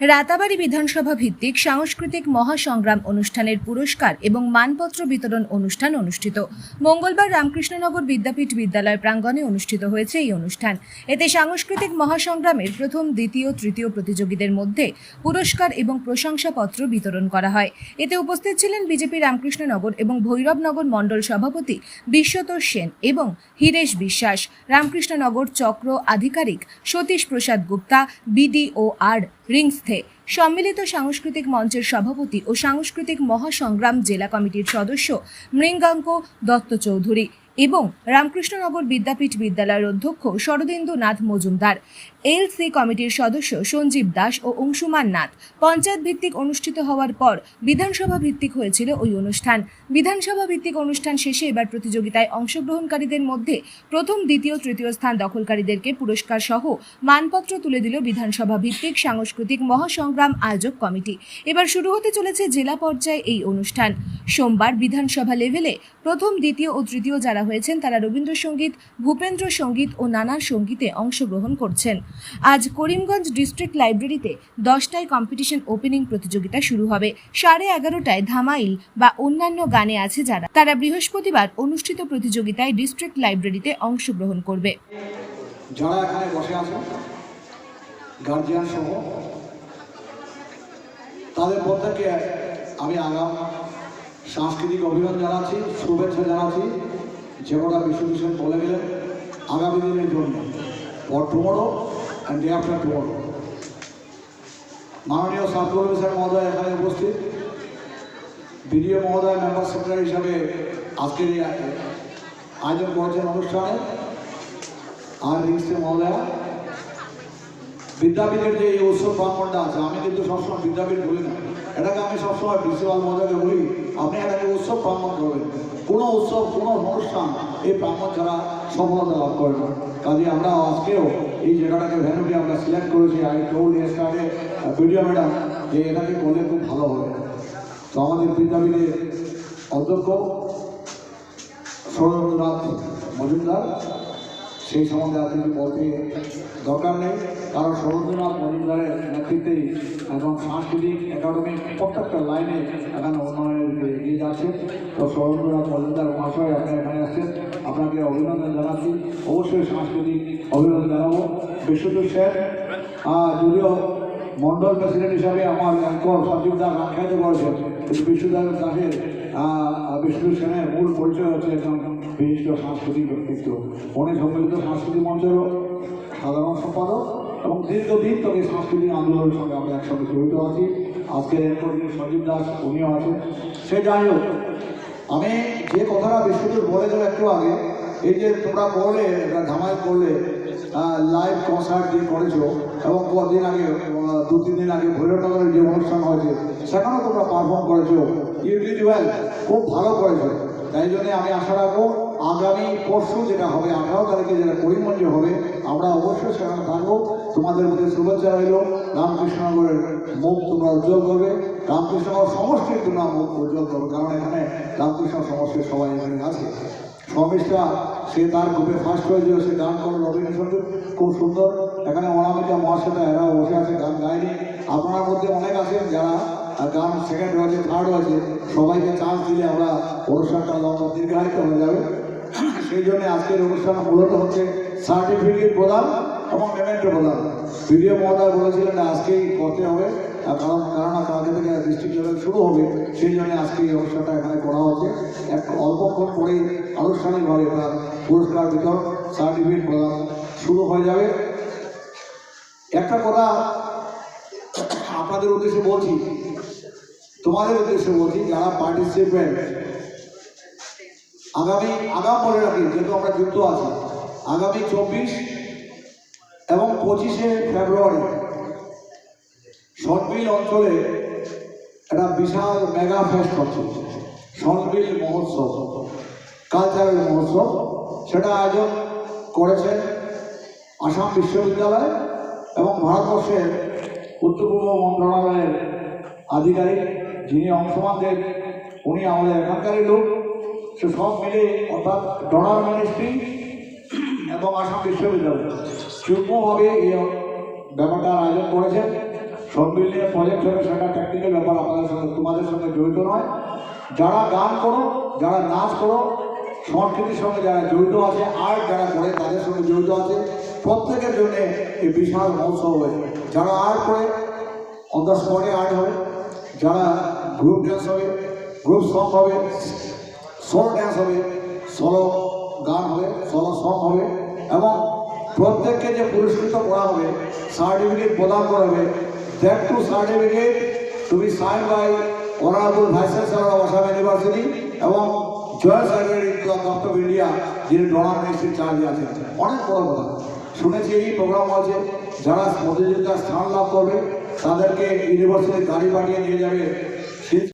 রাতাবাড়ি বিধানসভা ভিত্তিক সাংস্কৃতিক মহাসংগ্রাম অনুষ্ঠানের পুরস্কার এবং মানপত্র বিতরণ অনুষ্ঠান অনুষ্ঠিত। মঙ্গলবার রামকৃষ্ণনগর বিদ্যাপীঠ বিদ্যালয় প্রাঙ্গণে অনুষ্ঠিত হয়েছে এই অনুষ্ঠান। এতে সাংস্কৃতিক মহাসংগ্রামের প্রথম, দ্বিতীয়, তৃতীয় প্রতিযোগীদের মধ্যে পুরস্কার এবং প্রশংসাপত্র বিতরণ করা হয়। এতে উপস্থিত ছিলেন বিজেপি রামকৃষ্ণনগর এবং ভৈরবনগর মণ্ডল সভাপতি বিশ্বতোষ সেন এবং হিরেশ বিশ্বাস, রামকৃষ্ণনগর চক্র আধিকারিক সতীশ প্রসাদ গুপ্তা, বিডিও আর রিংস্থে সম্মিলিত সাংস্কৃতিক মঞ্চের সভাপতি ও সাংস্কৃতিক মহাসংগ্রাম জেলা কমিটির সদস্য মৃঙ্গাঙ্ক দত্ত চৌধুরী এবং রামকৃষ্ণনগর বিদ্যাপীঠ বিদ্যালয়ের অধ্যক্ষ শরদেন্দু নাথ মজুমদার। এলসি কমিটির সদস্য সঞ্জীব দাস ও অংশুমান নাথ পঞ্চায়েত ভিত্তিক অনুষ্ঠিত হওয়ার পর বিধানসভা ভিত্তিক হয়েছিল ওই অনুষ্ঠান। বিধানসভা ভিত্তিক অনুষ্ঠান শেষে এবার প্রতিযোগিতায় অংশগ্রহণকারীদের মধ্যে প্রথম, দ্বিতীয়, তৃতীয় স্থান দখলকারীদেরকে পুরস্কার সহ মানপত্র তুলে দিল বিধানসভা ভিত্তিক সাংস্কৃতিক মহাসংগ্রাম আয়োজক কমিটি। এবার শুরু হতে চলেছে জেলা পর্যায়ে এই অনুষ্ঠান। সোমবার বিধানসভা লেভেলে প্রথম, দ্বিতীয় ও তৃতীয় যারা হয়েছেন তারা রবীন্দ্রসঙ্গীত ভূপেন্দ্র সংগীত ও নানা সঙ্গীতে অংশগ্রহণ করছেন। আজ করিমগঞ্জ ডিস্ট্রিক্ট লাইব্রেরিতে দশটায় কম্পিটিশন ওপেনিং প্রতিযোগিতা শুরু হবে। সাড়ে এগারোটায় ধামাইল বা অন্যান্য গানে আছে যারা। তারা বৃহস্পতিবার অনুষ্ঠিত প্রতিযোগিতায় ডিস্ট্রিক্ট লাইব্রেরিতে অংশগ্রহণ করবে। যারা এখানে বসে আছেন গার্জিয়ান সহ, তাদের প্রত্যেককে আমি আগাম, সাংস্কৃতিক অভিনন্দন জানাচ্ছি, শুভেচ্ছা জানাচ্ছি। যে কটা বিশ্বভূষণ বলে গেলেন আগামী দিনের জন্য। ফর অ্যান্ড আফটার টুমোরো মাননীয় সাব কমিশনার মহোদয় এখানে উপস্থিত বিডিও মহোদয় মেম্বার সেক্রেটারি হিসাবে আজকের এই আয়োজন করেছেন অনুষ্ঠানে আর রিক্সে মহোদয়া বিদ্যাপীঠের যে এই উৎসব ব্রাহ্মণটা আছে আমি কিন্তু সবসময় বিদ্যাপীঠ বলি না এটাকে আমি সবসময় প্রিন্সিপাল মহোদয়কে বলি আপনি এটাকে উৎসব ব্রাহ্মণ করবেন কোনো উৎসব কোনো অনুষ্ঠান এই ব্রাহ্মণ ছাড়া সফলতা লাভ করে না কাজে আমরা আজকেও এই জায়গাটাকে ভ্যানুটি আমরা সিলেক্ট করেছি। আই টোল্ড এসটারে বিডিও ম্যাডাম যে এটাকে করলে খুব ভালো হবে। তো আমাদের বিদ্যাপীঠের অধ্যক্ষ সৌরভনাথ মজুমদার সেই সম্বন্ধে আর কিছু বলতে দরকার নেই। কারণ সৌরভনাথ মজুমদারের নেতৃত্বেই এবং সাংস্কৃতিক একাডেমি প্রত্যেকটা লাইনে এখানে উন্নয়নের দিকে এগিয়ে যাচ্ছে। তো সৌরভনাথ মজুমদার মহাশয় আপনি এখানে আসছেন। আপনাকে অভিনন্দন জানাচ্ছি। অবশ্যই সাংস্কৃতিক অভিনন্দন জানাব। বিশ্বজিৎ স্যার যদিও মন্ডল প্রেসিডেন্ট হিসাবে আমার অ্যাঙ্কর সঞ্জীব দাস আখ্যায়িত করেছেন। বিশ্বদাস দাসের বিষ্ণু সেনের মূল পরিচয় হচ্ছে একজন বিশিষ্ট সাংস্কৃতিক ব্যক্তিত্ব। উনি সম্মিলিত সাংস্কৃতিক মঞ্চেরও সাধারণ সম্পাদক এবং দীর্ঘদিন থেকে সাংস্কৃতিক আন্দোলনের সঙ্গে আমরা একসঙ্গে জড়িত আছি। আজকে সঞ্জীব দাস, উনিও আছেন। সে যাই হোক, আমি যে কথাটা বিশ্বজিৎ বলে গেল একটু আগে, এই যে তোমরা করলে ধামাই করলে লাইভ কনসার্ট দিয়ে করেছ এবং কদিন আগে দু, তিন দিন আগে ভৈরবনগরের যে অনুষ্ঠান হয়েছে, সেখানেও তোমরা পারফর্ম করেছ। ইউ ডিড ওয়েল খুব ভালো করেছ। তাই জন্য আমি আশা রাখব আগামী পরশু যেটা হবে, আঠারো তারিখে যেটা করিমগঞ্জে হবে, আমরা অবশ্যই সেখানে থাকব। তোমাদের মধ্যে শুভেচ্ছা রইল। রামকৃষ্ণনগরের মুখ তোমরা উজ্জ্বল করবে। রামকৃষ্ণনগর সমষ্টির তোমরা মুখ উজ্জ্বল করবে, কারণ এখানে রামকৃষ্ণ সমষ্টির সবাই এখানে আছে। সমিষ্ঠা সে তার গ্রুপে ফার্স্ট হয়েছিল, সে গান করে রবীন্দ্রসঙ্গীত খুব সুন্দর। এখানে অনামিকা মহাশ্বেতা এরা বসে আছে, গান গায়নি। আপনার মধ্যে অনেক আছেন যারা গান সেকেন্ড হয়েছে থার্ড হয়েছে। সবাইকে চান্স দিলে আমরা অনুষ্ঠানটা লম্বা দীর্ঘায়িত হয়ে যাবে। সেই জন্য আজকের অনুষ্ঠান মূলত হচ্ছে সার্টিফিকেট প্রদান এবং পেমেন্ট প্রদান। ভিডিও মহোদয় বলেছিলেন আজকেই করতে হবে কারণ কারণ কালকে থেকে ডিস্ট্রিক্ট লেভেল শুরু হবে, সেই জন্য আজকে এই অনুষ্ঠানটা এখানে করা হচ্ছে। এক অল্পক্ষণ পরেই আনুষ্ঠানিকভাবে তার পুরস্কার বিতরণ, সার্টিফিকেট প্রদান শুরু হয়ে যাবে। একটা কথা আপনাদের উদ্দেশ্যে বলছি, তোমাদের উদ্দেশ্যে বলছি, যারা পার্টিসিপেন্ট আগামী আগাম বলে রাখি যেহেতু আমরা যুক্ত আছি, আগামী চব্বিশ এবং পঁচিশে ফেব্রুয়ারি সনবিল অঞ্চলে একটা বিশাল মেগা ফেস্ট হচ্ছে সনবিল মহোৎসব কালচারাল মহোৎসব। সেটা আয়োজন করেছেন আসাম বিশ্ববিদ্যালয় এবং ভারতবর্ষের উত্তর পূর্ব মন্ত্রণালয়ের আধিকারিক যিনি অংশমান দেন উনি আমাদের এখানকারই লোক। সে সব মিলে অর্থাৎ ডোনার মিনিস্ট্রি এবং আসাম বিশ্ববিদ্যালয়। যুগ্মভাবে এই ব্যাপারটা আয়োজন করেছেন। সব মিলিয়ে প্রজেক্ট হবে, সেটা টেকনিক্যাল ব্যাপার, আপনাদের সঙ্গে, তোমাদের সঙ্গে জড়িত নয়। যারা গান করো, যারা নাচ করো, সংস্কৃতির সঙ্গে যারা জড়িত আছে আর্ট যারা করে, তাদের সঙ্গে জড়িত আছে। প্রত্যেকের জন্য এই বিশাল মহোৎসব হবে। যারা আর্ট করে অন দ্য স্পটে আর্ট হবে। যারা গ্রুপ ডান্স হবে গ্রুপ সং হবে সোলো ড্যান্স হবে সোলো গান হবে সোলো সং হবে এবং প্রত্যেককে যে পুরস্কৃত করা হবে সার্টিফিকেট প্রদান করা হবে that to certificate to be sign by honourable vice chancellor of Assam university এবং joint secretary club of India যিনি ডোনার মিনিস্ট্রির চার্জে আছেন। অনেক বড় কথা। শুনেছি এই প্রোগ্রাম আছে, যারা প্রতিযোগিতার স্থান লাভ করবে, তাদেরকে ইউনিভার্সিটির গাড়ি পাঠিয়ে নিয়ে যাবে।